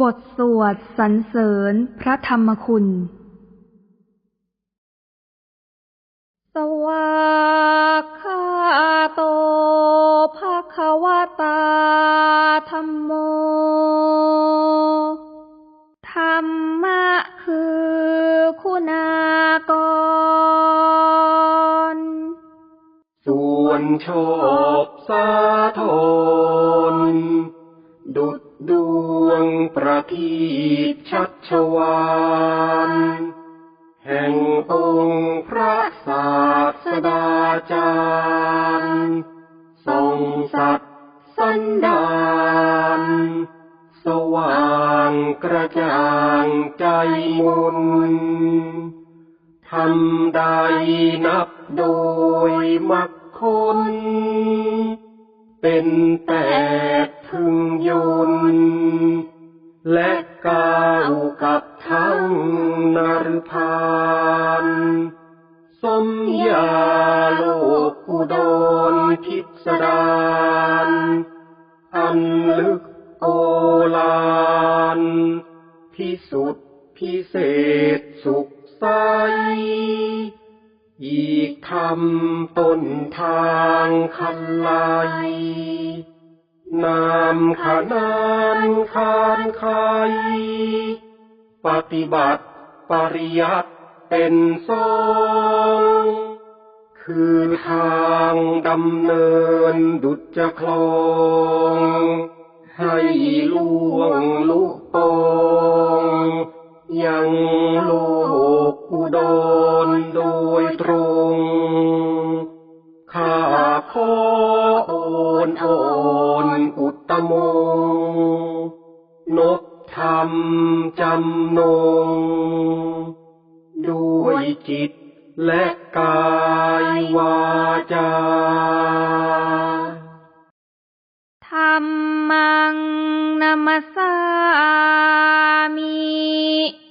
บทสวดสรรเสริญพระธรรมคุณ สวากขาโตภะคะวะตาธัมโม ธรรมะคือคุณากร ส่วนชอบสาธรดุดดวง ประทีปชัชวานแห่งองค์พระศาสดาจารย์ทรงสัตย์สันดานสว่างกระจ่างใจมุนทำได้นับโดยมักคนเป็นแต่พึงยนต์ และก้าวกับทั้งนรพานสมยาโลกอุดรพิสดารอันลึกโอฬารพิสุทธิพิเศษสุขใส อีกทำต้นทางคันไล นามขนานคานไขปฏิบัติปริยัติเป็นทรงคือทางดำเนินดุจจะคลองให้ล่วงลุโปงยังโลกอุดรโดยตรง ทนอุตโมนบธรรมจำนง ด้วยจิตและกายวาจาธรรมังนมัสสามิ